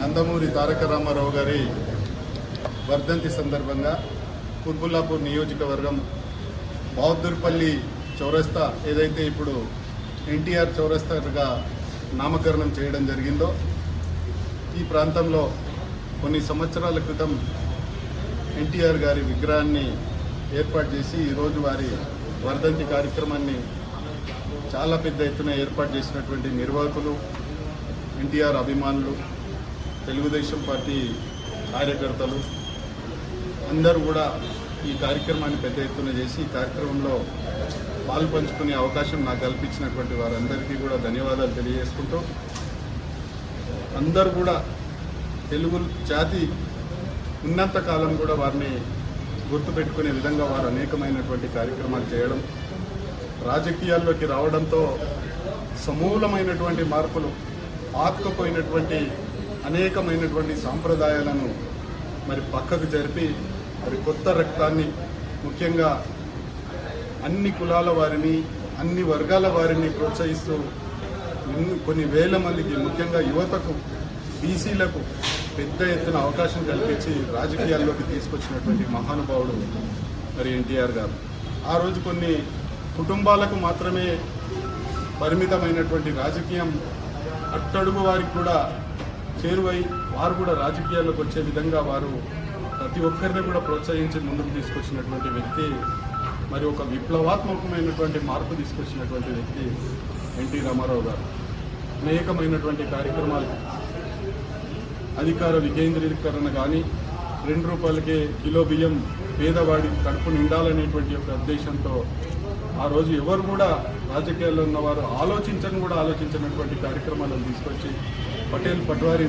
నందమూరి తారక రామారావు గారి వర్ధంతి సందర్భంగా కుర్బుల్లాపూర్ నియోజకవర్గం బహదూర్పల్లి చౌరస్తా ఏదైతే ఇప్పుడు ఎన్టీఆర్ చౌరస్తాగా నామకరణం చేయడం జరిగిందో ఈ ప్రాంతంలో కొన్ని సంవత్సరాల క్రితం ఎన్టీఆర్ గారి విగ్రహాన్ని ఏర్పాటు చేసి ఈరోజు వారి వర్ధంతి కార్యక్రమాన్ని చాలా పెద్ద ఎత్తున ఏర్పాటు చేసినటువంటి నిర్వాహకులు ఎన్టీఆర్ అభిమానులు తెలుగుదేశం పార్టీ కార్యకర్తలు అందరూ కూడా ఈ కార్యక్రమాన్ని పెద్ద ఎత్తున చేసి ఈ కార్యక్రమంలో పాలు పంచుకునే అవకాశం నాకు కల్పించినటువంటి వారందరికీ కూడా ధన్యవాదాలు తెలియజేసుకుంటూ అందరూ కూడా తెలుగు జాతి ఉన్నంత కాలం కూడా వారిని గుర్తుపెట్టుకునే విధంగా వారు అనేకమైనటువంటి కార్యక్రమాలు చేయడం రాజకీయాల్లోకి రావడంతో సమూలమైనటువంటి మార్పులు ఆతుకుపోయినటువంటి అనేకమైనటువంటి సాంప్రదాయాలను మరి పక్కకు జరిపి మరి కొత్త రక్తాన్ని ముఖ్యంగా అన్ని కులాల వారిని అన్ని వర్గాల వారిని ప్రోత్సహిస్తూ కొన్ని వేల మందికి ముఖ్యంగా యువతకు బీసీలకు పెద్ద ఎత్తున అవకాశం కల్పించి రాజకీయాల్లోకి తీసుకొచ్చినటువంటి మహానుభావుడు మరి ఎన్టీఆర్ గారు. ఆ రోజు కొన్ని కుటుంబాలకు మాత్రమే పరిమితమైనటువంటి రాజకీయం అట్టడుగు వారికి కూడా చేరువై వారు కూడా రాజకీయాల్లోకి వచ్చే విధంగా వారు ప్రతి ఒక్కరిని కూడా ప్రోత్సహించి ముందుకు తీసుకొచ్చినటువంటి వ్యక్తి మరి ఒక విప్లవాత్మకమైనటువంటి మార్పు తీసుకొచ్చినటువంటి వ్యక్తి ఎన్టీ రామారావు గారు. అనేకమైనటువంటి కార్యక్రమాలు అధికార వికేంద్రీకరణ కానీ రెండు రూపాయలకే కిలో బియ్యం పేదవాడి కడుపు నిండాలనేటువంటి ఒక ఉద్దేశంతో ఆ రోజు ఎవరు కూడా రాజకీయాల్లో ఉన్నవారు ఆలోచించని కూడా ఆలోచించినటువంటి కార్యక్రమాలను తీసుకొచ్చి పటేల్ పట్వారి